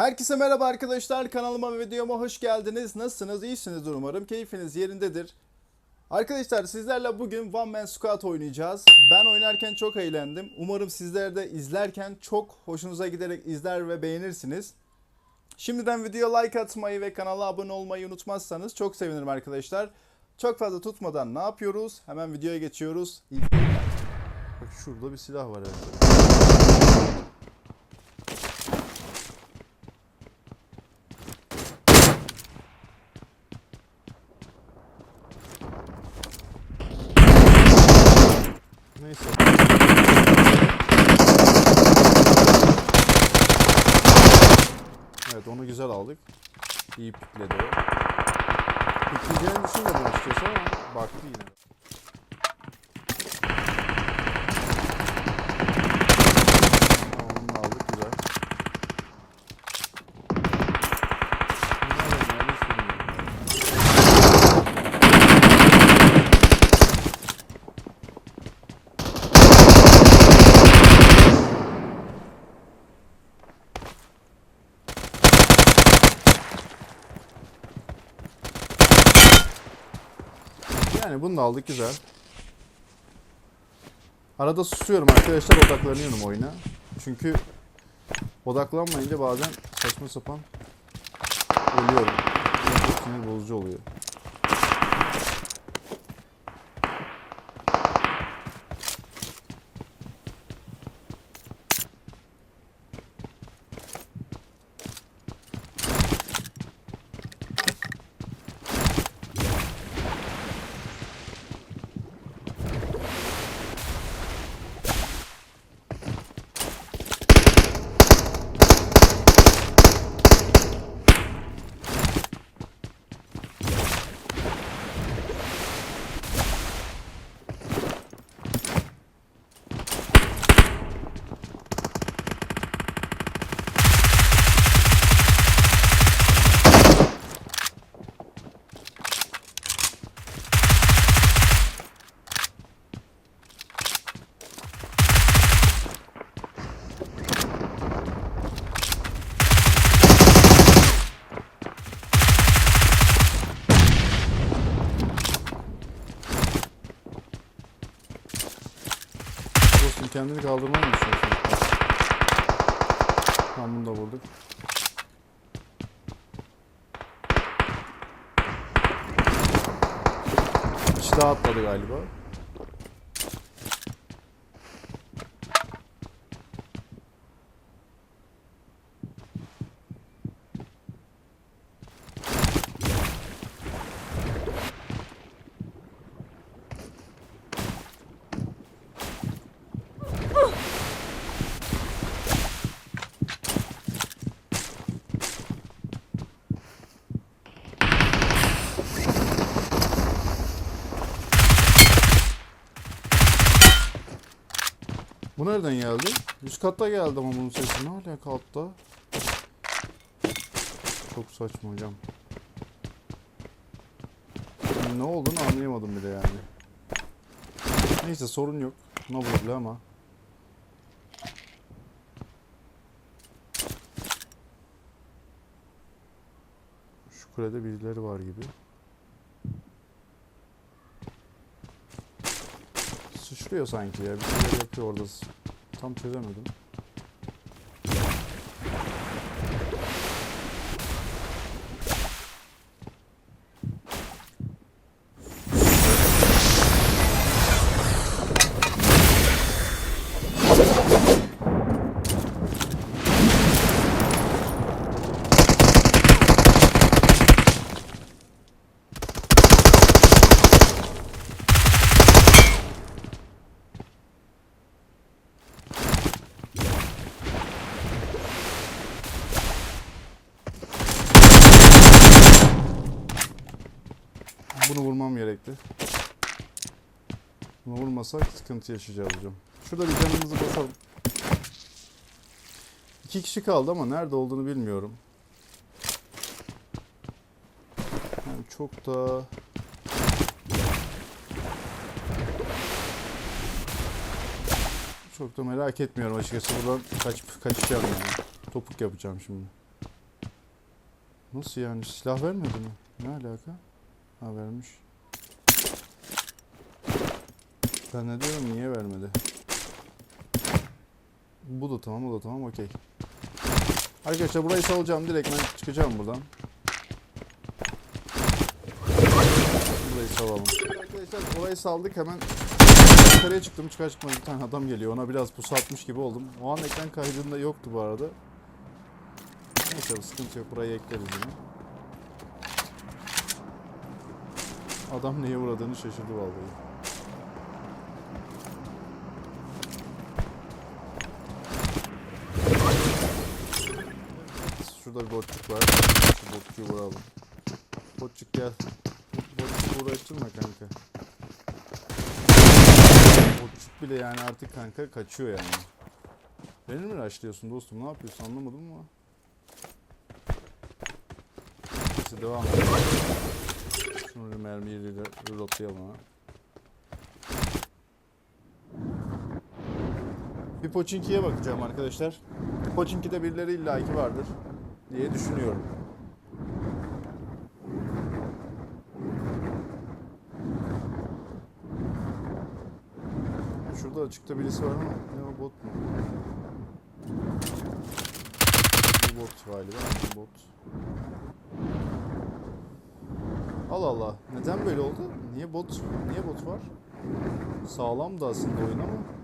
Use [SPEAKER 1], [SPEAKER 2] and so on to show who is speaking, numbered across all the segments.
[SPEAKER 1] Herkese merhaba arkadaşlar. Kanalıma ve videoma hoş geldiniz. Nasılsınız? İyisinizdir umarım. Keyfiniz yerindedir. Arkadaşlar sizlerle bugün One Man Squad oynayacağız. Ben oynarken çok eğlendim. Umarım sizler de izlerken çok hoşunuza giderek izler ve beğenirsiniz. Şimdiden videoya like atmayı ve kanala abone olmayı unutmazsanız çok sevinirim arkadaşlar. Çok fazla tutmadan ne yapıyoruz? Hemen videoya geçiyoruz. İyi. Bak şurada bir silah var evet. Neyse. Evet onu güzel aldık. İyi pikledi o. Pikleyeceğini düşünmedim açıkçası ama baktı yine. Tamam onu da aldık güzel. Nereden geldi hiç bilmiyorum. Yani bunu da aldık güzel. Arada susuyorum arkadaşlar odaklanıyorum oyuna. Çünkü odaklanmayınca bazen saçma sapan ölüyorum. Çok sinir bozucu oluyor. Dostum kendini kaldırmayı mı istiyorsun? Tamam bunu da vurduk. İşte daha atladı galiba. Bu nereden geldi? Üst katta geldi ama bunun sesi. Ne alaka altta? Çok saçma hocam. Ne olduğunu anlayamadım bile yani. Neyse sorun yok. No problem ama. Şu kulede birileri var gibi. Sıçrıyor sanki ya. Bir şeyler yapıyor orada. Tam çözemedim. Bunu vurmam gerekti. Bunu vurmasak sıkıntı yaşayacağız hocam. Şurada bir canımızı basalım. İki kişi kaldı ama nerede olduğunu bilmiyorum. Yani çok da... Çok da merak etmiyorum açıkçası. Buradan kaç, kaçacağım yani. Topuk yapacağım şimdi. Nasıl yani silah vermedi mi? Ne alaka? Ha vermiş. Ben diyorum niye vermedi? Bu da tamam, o da tamam, okey. Arkadaşlar burayı salacağım, direkt ben çıkacağım buradan. Burayı salalım. Arkadaşlar orayı saldık hemen yukarıya çıktım çıkar çıkmaz bir tane adam geliyor ona biraz pusu atmış gibi oldum. O an ekran kaydında yoktu bu arada. Neyse bu sıkıntı yok burayı ekleriz yine. Adam neye uğradığını şaşırdı vallahi. Şurada bir botçuk var. Şu botçuğu vuralım. Botçuk gel. Botçuk uğraştırma kanka. Botçuk bile yani artık kanka kaçıyor yani. Beni mi raşlıyorsun dostum? Ne yapıyorsun anlamadım ama. Neyse devam edelim. Şunu bir mermiyle reloadlayalım ha. Bir Pochinki'ye bakacağım arkadaşlar. Pochinki'de birileri illaki vardır diye düşünüyorum. Şurada açıkta birisi var ama ne o bot mu? Bu bot galiba. Bot. Allah Allah. Neden böyle oldu? Niye bot? Niye bot var? Sağlam da aslında oyun ama.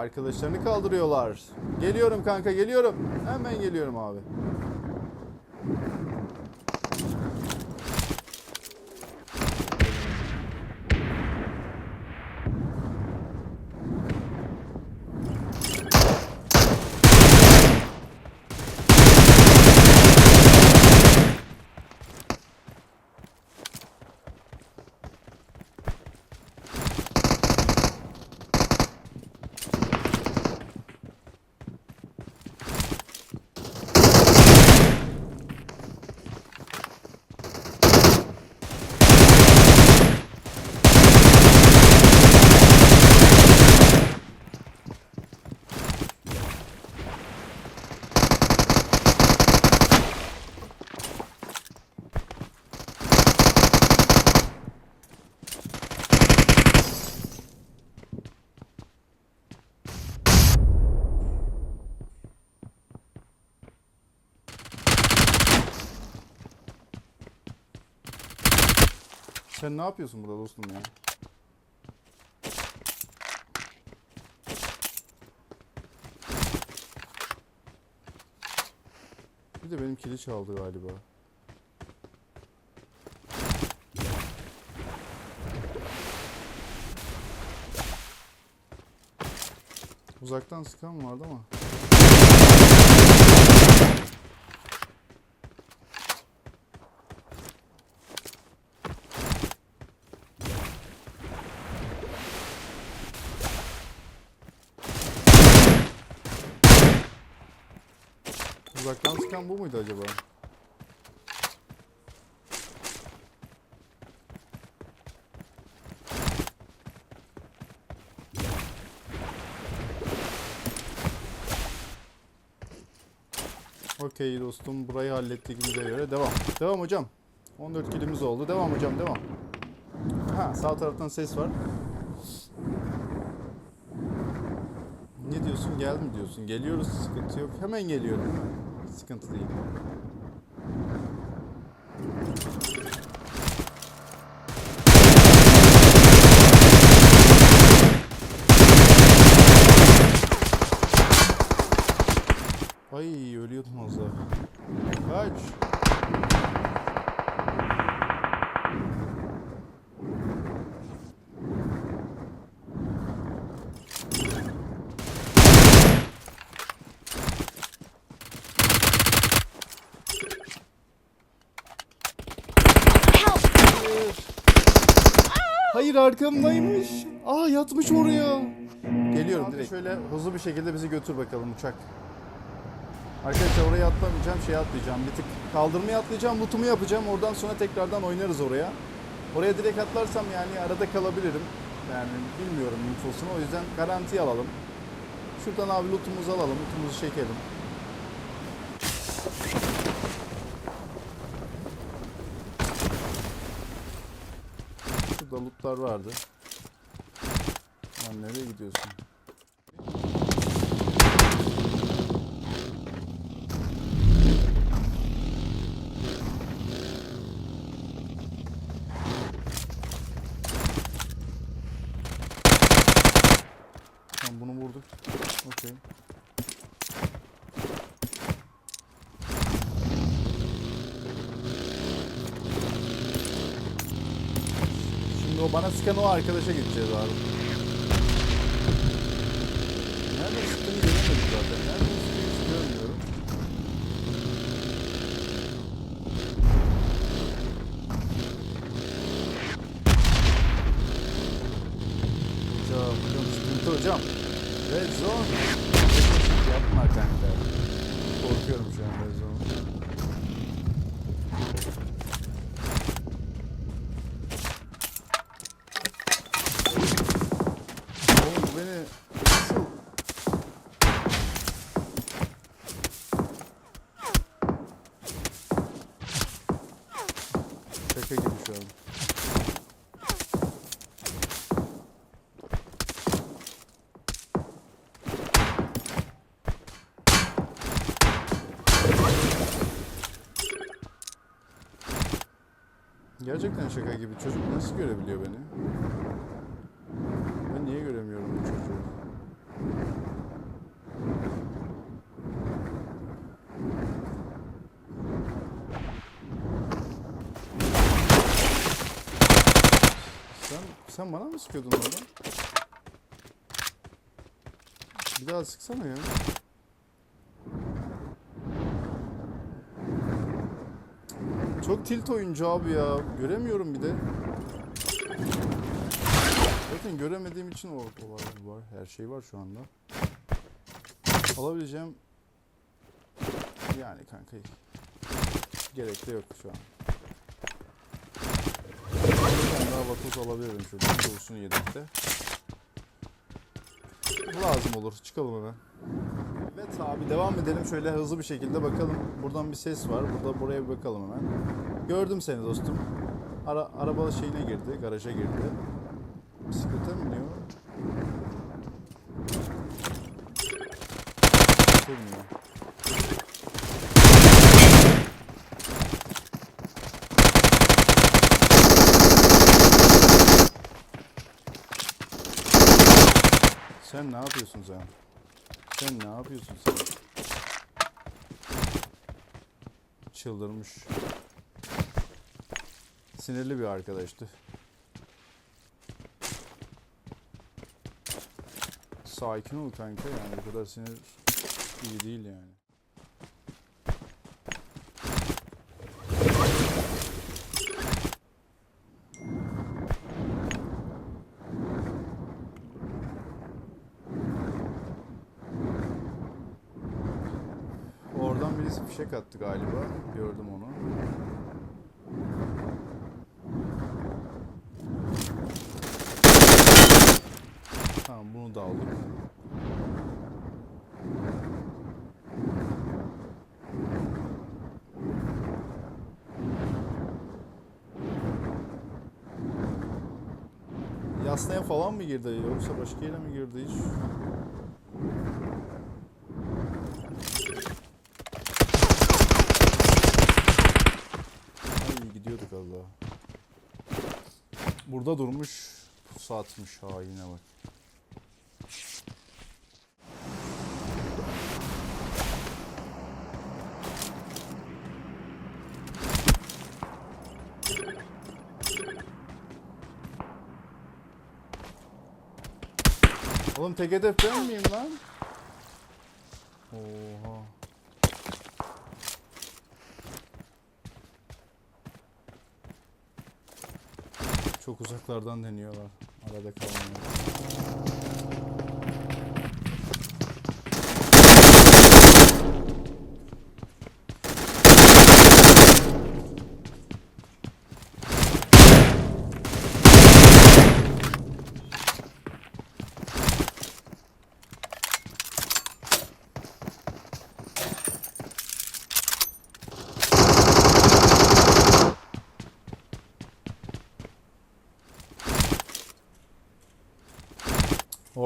[SPEAKER 1] Arkadaşlarını kaldırıyorlar. Geliyorum kanka, geliyorum. Hemen geliyorum abi. Sen ne yapıyorsun burada dostum ya? Bir de benim kili çaldı galiba. Uzaktan sıkan vardı ama. Uzaktan sıkan bu muydu acaba? Okey dostum burayı hallettiğimize göre devam. Devam hocam. 14 kilimiz oldu. Devam hocam devam. Ha sağ taraftan ses var. Ne diyorsun gel mi diyorsun? Geliyoruz sıkıntı yok. Hemen geliyorum. Sıkıntı değil. Daha. Kaç. Hayır. Hayır arkamdaymış. Aa yatmış oraya. Geliyorum direkt. Şöyle hızlı bir şekilde bizi götür bakalım uçak. Arkadaşlar oraya atlamayacağım, şey atlayacağım. Bir tık kaldırmaya atlayacağım, lootumu yapacağım. Oradan sonra tekrardan oynarız oraya. Oraya direkt atlarsam yani arada kalabilirim. Yani bilmiyorum infosunu. O yüzden garanti alalım. Şuradan abi lootumuzu alalım. Lootumuzu çekelim. Şurada lootlar vardı. Lan nereye gidiyorsun? Tamam bunu vurduk. Okey. Şimdi o bana sıkan o arkadaşa gideceğiz abi. Nerede sıktığını göremedik zaten. Nerede sıktığını hiç görmüyorum. Hocam sıkıntı hocam. Red zone. Yapma kanka. Korkuyorum şu an red zone. Oğlum bu beni nasıl... Şaka gibi şu an. Gerçekten şaka gibi. Çocuk nasıl görebiliyor beni? Ben niye göremiyorum bu çocuğu? Sen, sen bana mı sıkıyordun orada? Bir daha sıksana ya. Çok tilt oyuncu abi ya. Göremiyorum bir de. Zaten göremediğim için o, o var. Her şey var şu anda. Alabileceğim yani kanka gerek de yok şu an. Tane daha vatoz alabilirim şuradan. Doğusunu yedekte. Lazım olur. Çıkalım hemen. Evet abi devam edelim şöyle hızlı bir şekilde bakalım. Buradan bir ses var. Burada buraya bir bakalım hemen. Gördüm seni dostum. Ara, araba şeyine girdi, garaja girdi. Bisiklete mi? Bisiklete biniyor. Sen ne yapıyorsun sen? Sen ne yapıyorsun sen? Çıldırmış. Sinirli bir arkadaştı. Sakin ol kanka yani bu kadar sinir iyi değil yani. Oradan birisi fişek attı galiba. Gördüm onu. Tamam bunu da aldık. Yasnaya falan mı girdi yoksa başka yere mi girdi hiç? Ay gidiyorduk az daha. Burada durmuş. Pusu atmış haine bak. Oğlum tek hedef ben miyim lan? Çok uzaklardan deniyorlar. Arada kalmıyor.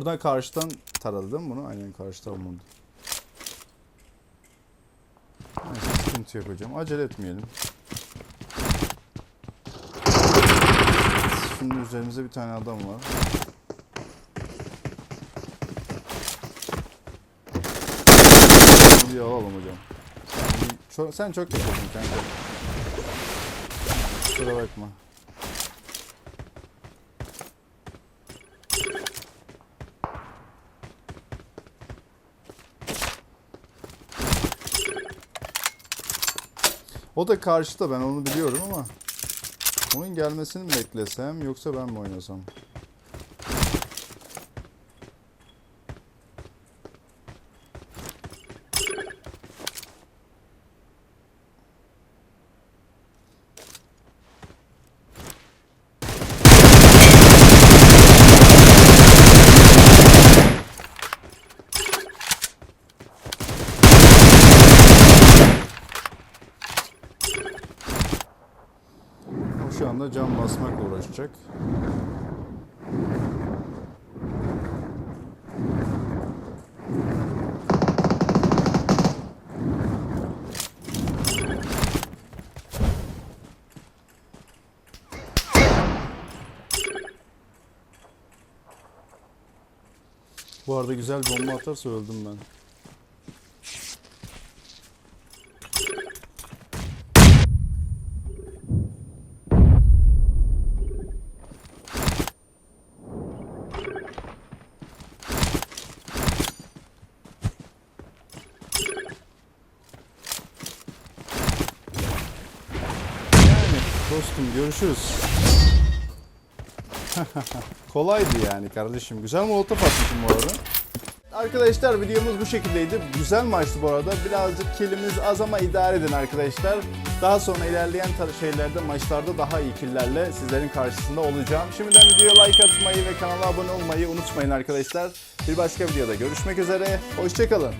[SPEAKER 1] Oradan karşıdan taradı değil mi bunu? Aynen karşıdan vurdu. Neyse sıkıntı yok hocam. Acele etmeyelim. Şimdi üzerimizde bir tane adam var. Bunu bir alalım hocam. Sen çok, sen çok yakasın kanka. Kusura bakma. O da karşıda ben onu biliyorum ama onun gelmesini mi beklesem yoksa ben mi oynasam? O şu anda cam uğraşacak. Bu arada güzel bomba atarsa öldüm ben. Yani dostum görüşürüz. Kolaydı yani kardeşim. Güzel molotof atmışım bu arada. Arkadaşlar videomuz bu şekildeydi. Güzel maçtı bu arada. Birazcık kilimiz az ama idare edin arkadaşlar. Daha sonra ilerleyen şeylerde maçlarda daha iyi killerle sizlerin karşısında olacağım. Şimdiden videoya like atmayı ve kanala abone olmayı unutmayın arkadaşlar. Bir başka videoda görüşmek üzere. Hoşçakalın.